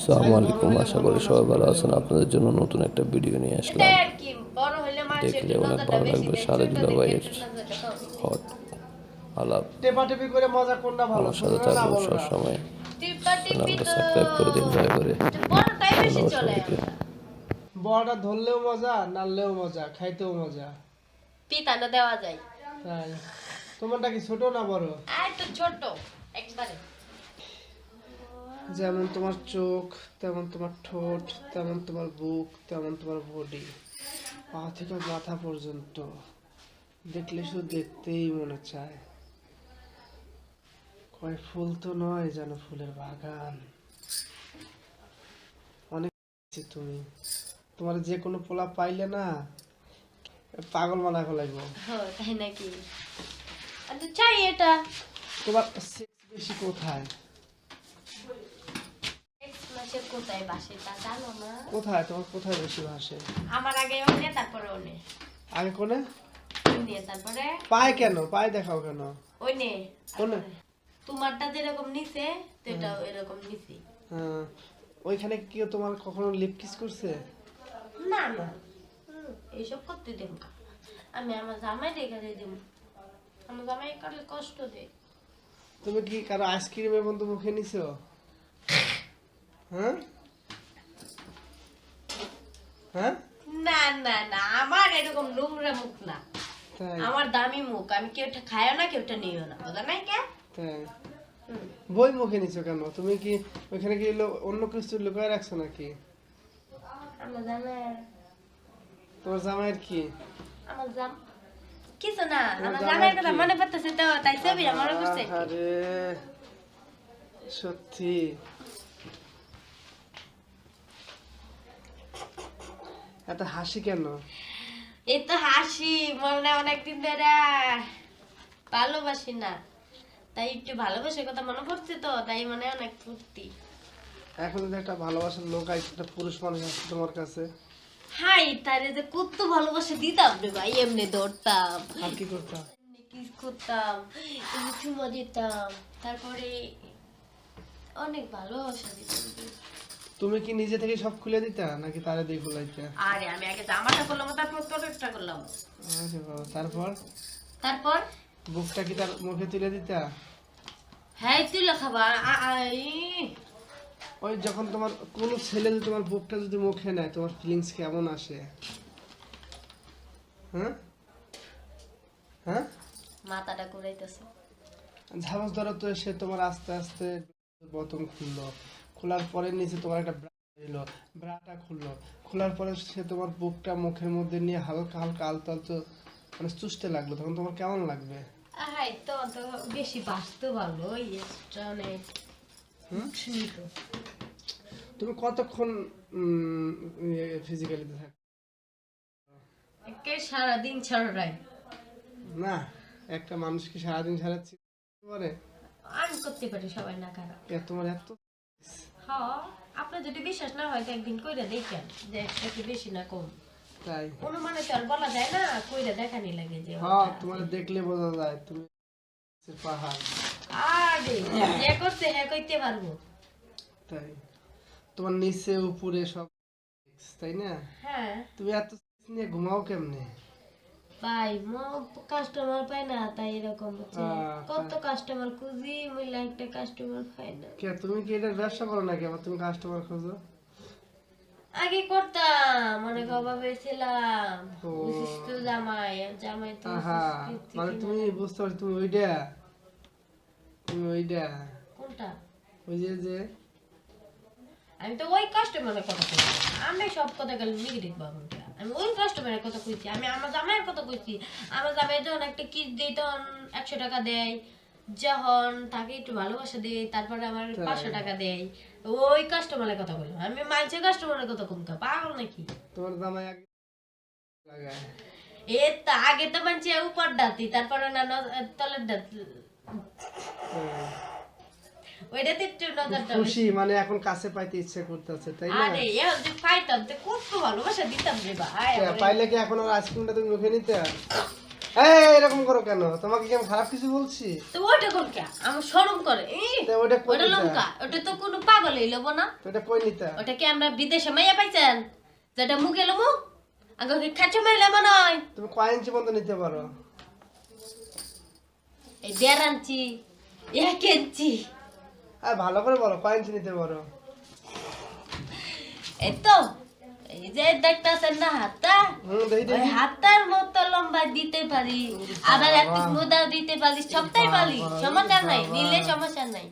আসসালামু আলাইকুম। আশা করি সবাই ভালো আছেন। আপনাদের জন্য নতুন একটা ভিডিও নিয়ে আসলাম। দেখলে অনেক ভালো বেশি লাগবে। সারে দেখে ভাইয়ের। হট আলাপ। আমার সাথে বলো সবসময়। চ্যানেলটা সাবস্ক্রাইব করে দিন দয়া করে। ধন্যবাদ চলে সবাইকে। বড়টা ধরলেও মজা নাড়লেও মজা খাইতেও মজা। পিতানো দেওয়া যায়। তাই। তোমারটা কি ছোট না বড়? আর একটু ছোট একবারে। যেমন তোমার চোখ তেমন তোমার ঠোঁট তেমন তোমার বুক তেমন তোমার বডি। পা থেকে মাথা পর্যন্ত। দেখলে শুধু দেখতেই মনে চায়। কয় ফুল তো নয় যেন ফুলের বাগান। অনেক তুমি। তোমার যে কোনো পোলা পাইলে না পাগল মানা ফেলাইবো তাই নাকি? চাই এটা। তোমার বেশি কোথায়? কোথায় বাসে? তা জানো না। কোথায়? তোমার কোথায় বেশি ভাসে আমার আগে ওনে তারপরে ওনে আগে কোনে? তারপরে? পায় কেন? পায় দেখাও কেন? ওই নে কোনে তোমারটা যেরকম তো এরকম হ্যাঁ, ওইখানে কি তোমার কখনো লিপ কিস করছে? না না। এইসব করতে দেব আমি আমার জামাই রেখে দেব। আমার জামাই করলে কষ্ট দেয়। তুমি কি কারও আইসক্রিম এবং তো মুখে নিছো? হ্যাঁ? হ্যাঁ? না না না আমার এরকম নোংরা মুখ না। আমার দামি মুখ আমি কেউটা খায়ও না কেউটা নিও না বুঝা নাই কে? বই মুখে নিছো কেন? তুমি কি কি অন্য কিছু লুকায় রাখছো নাকি? আমার জামাই তোমার জামাইয়ের কি? আমার জাম কিছু না আমার জামাইয়ের কথা? মনে পড়তেছে তো তাই মনে করছে আরে সত্যি। এত হাসি কেন? এই তো হাসি মনে অনেকদিন ধরে ভালোবাসি না। তাই একটু ভালোবাসার কথা মনে পড়ছে তো তাই মনে অনেক ফুর্তি। এখন যদি একটা ভালোবাসার লোক আছে একটা পুরুষ মানুষ আছে তোমার কাছে? হাই তারে যে কত ভালোবাসা দিতাম রে ভাই এমনি ধরতাম। আর কি করতাম? এমনি কিস করতাম চুমা দিতাম তারপরে অনেক ভালোবাসা দিতাম তুমি কি নিজে থেকে সব খুলে দিতা নাকি তারে দিয়ে খুলাইতে? আরে আমি আগে জামাটা করলাম তারপর তোরটা করলাম আরে বাবা, তারপর? তারপর? বুকটা কি তার মুখে তুলে দিতা? হ্যাঁ আ- আ- ওই যখন তোমার কোনো ছেলে যদি তোমার বুকটা যদি মুখে নেয় তোমার ফিলিংস কেমন আসে? হ্যাঁ? হ্যাঁ? মাথাটা ঘুরাইতেছে। ঝামস ধরো তো সে তোমার আস্তে আস্তে বতন খুললো। খোলার পরে নিচে তোমার একটা ব্রা এলো ব্রাটা খুললো। খোলার পরে সে তোমার বুকটা মুখের মধ্যে নিয়ে হালকা হালকা আলতো আলতো মানে চুষতে লাগল। তখন তোমার কেমন লাগবে? হাই তো তো বেশি বাঁচতে ইয়েটা অনেক তুমি কতক্ষণ ফিজিক্যালিতে থাকো? একে সারাদিন ছাড়াই না একটা মানুষ কি সারাদিন সারাচ্ছি পারে আমি করতে পারি সবাই না এ তোমার এত হ্যাঁ আপনার যদি বিশ্বাস না হয় তো একদিন কইরা দেখেন যে একটু বেশি না কম। তাই। অনুমানে তো আর বলা যায় না কইরা দেখানি লাগে যে হ্যাঁ তোমার দেখলে বোঝা যায় তুমি পাহাড়। আরে যে করছে হ্যাঁ কইতে পারব। তাই। তোমার নিচে উপরে সব তাই না? হ্যাঁ। তুমি এত নিয়ে ঘুমাও কেমনে? ভাই মো কাস্টমার পাই না তাই এরকম হচ্ছে। কত কাস্টমার খুঁজি মিলে একটা কাস্টমার পাই না। কে তুমি কি এটা ব্যবসা করো নাকি? আবার তুমি কাস্টমার খোঁজো? আগে করতাম অনেক অভাবে ছিলাম। বুঝিস তো জামাই জামাই তো মানে তুমি বুঝতে পারছ তুমি ওইটা তুমি ওইটা কোনটা? ওই যে যে? আমি তো ওই কাস্টমারের কথা আমি সব কথা গেলে নেগেটিভ ভাবুন আমি ওই কাস্টমারের কথা কইছি আমি আমার জামাইয়ের কথা কইছি। আমার জামাই যখন একটা কিস দেয় তখন একশো টাকা দেয়। যখন তাকে একটু ভালোবাসা দেয় তারপরে আমার পাঁচশো টাকা দেয়। ওই কাস্টমারের কথা বললাম। আমি মাইছে কাস্টমারের কথা কম পাগল নাকি? তোমার জামাই এ তা আগে তো মানছি উপর ডাতি তারপরে না তলের ডাত। ওইটাতে একটু নজরটা খুশি মানে এখন কাছে পাইতে ইচ্ছে করতেছে তাই না? আরে এ যদি পাইতাম তো কত ভালোবাসা দিতাম রে ভাই কে, পাইলে কি এখন আর আইসক্রিমটা তুমি মুখে নিতে? এই এরকম করো কেন? তোমাকে কি আমি খারাপ কিছু বলছি? তো ওইটা কোন কে? আমার শরম করে। তো ওটা ওটা লঙ্কা ওটা তো কোনো পাগলই লব না। এটা কই নিতা? ওটা কি আমরা বিদেশে মাইয়া পাইছেন? যেটা মুখে লমু আগে খাচ্ছ মাইলে মনে তুমি কয় ইঞ্চি পর্যন্ত নিতে পারো? এই দেড় আনছি এক ইঞ্চি। আর ভালো করে বলো কয়েন নিতে পারো এই তো এই যে দেখতেছেন না হাতটা? ওই হাতার মতো লম্বা দিতে পারি আবার একটু মোদাও দিতে পারি সবটাই পারি সমস্যা নাই নিলে সমস্যা নাই।